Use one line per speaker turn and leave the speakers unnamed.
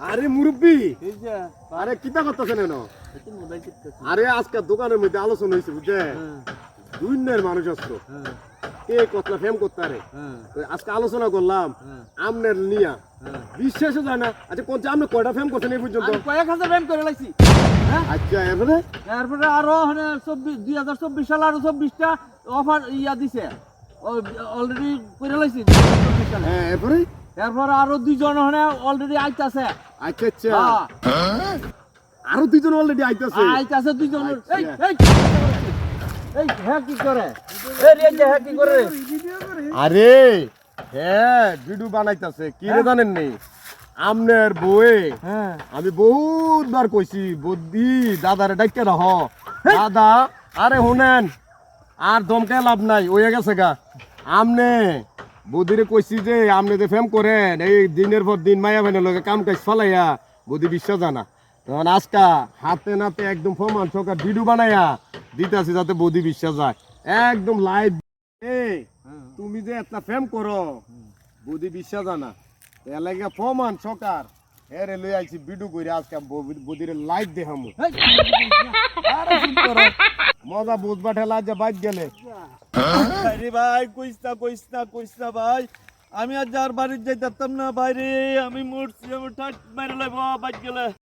কিতা মুরব্বি। আরে
একটু মোবাইল টিপতেছি।
আরে আজকে দোকানের মধ্যে আলোচনা হয়েছে বুঝছে
হ্যাঁ।
দুইনের মানুষ আসতো
হ্যাঁ।
কে কতলা ফেম করতে আরে?
হ্যাঁ।
আজকে আলোচনা করলাম আমনের নিয়া। বিশ্বাসও যায় না। আচ্ছা কোন আপনি কয়টা ফেম করছেন এই পর্যন্ত?
কয়েক হাজার ব্যায়াম করে হ্যাঁ?
আচ্ছা এবারে
এরপরে আরও মানে চব্বিশ দুই হাজার চব্বিশ সালে আরও চব্বিশটা অফার ইয়া দিছে। অলরেডি করে লাইছি 2024 সালে।
হ্যাঁ এরপরে?
এরপর আরও দুইজন মানে অলরেডি আইতাছে।
আচ্ছা আচ্ছা আরও দুইজন অলরেডি আইতাছে।
আইতাছে দুইজন। এই এই এই হ্যাঁ কি করে? এই রে যে হ্যাঁ কি করে?
আরে হ্যাঁ ভিডিও বানাইতাছে। কি রে জানেন নেই আমনের বউয়ে।
হ্যাঁ।
আমি বহুতবার কইছি বুদ্ধি দাদারে ডাইকে রাহ। দাদা আরে শুনেন আর দমকে লাভ নাই ওই গেছে গা। আমনে বুদ্ধিরে কইছি যে, আমনে যে ফেম করেন, এই দিনের পর দিন মায়া ভাইনের লগে কাম কাজ ফলাইয়া বুদ্ধি বিশ্বাস জানা তখন আজকা হাতে নাতে একদম ফমান সরকার ভিডিও বানাইয়া দিতেছি যাতে বুদ্ধি বিশ্বাস যায় একদম লাইভ এই তুমি যে একটা ফেম করো বুদ্ধি বিশ্বাস জানা এলাকা ফমান সরকার এরে লই আইছি বিডু কইরা আজকে বুদির লাইট দে
হামু
আরে। মজা বুঝবা ঠেলা যে বাইক গেলে।
আরে ভাই কইস না কইস না কইস না ভাই। আমি আর যার বাড়ির যাইতাম না বাইরে আমি মরছি আমি ঠাট মেরে লাগবো বাদ গেলে।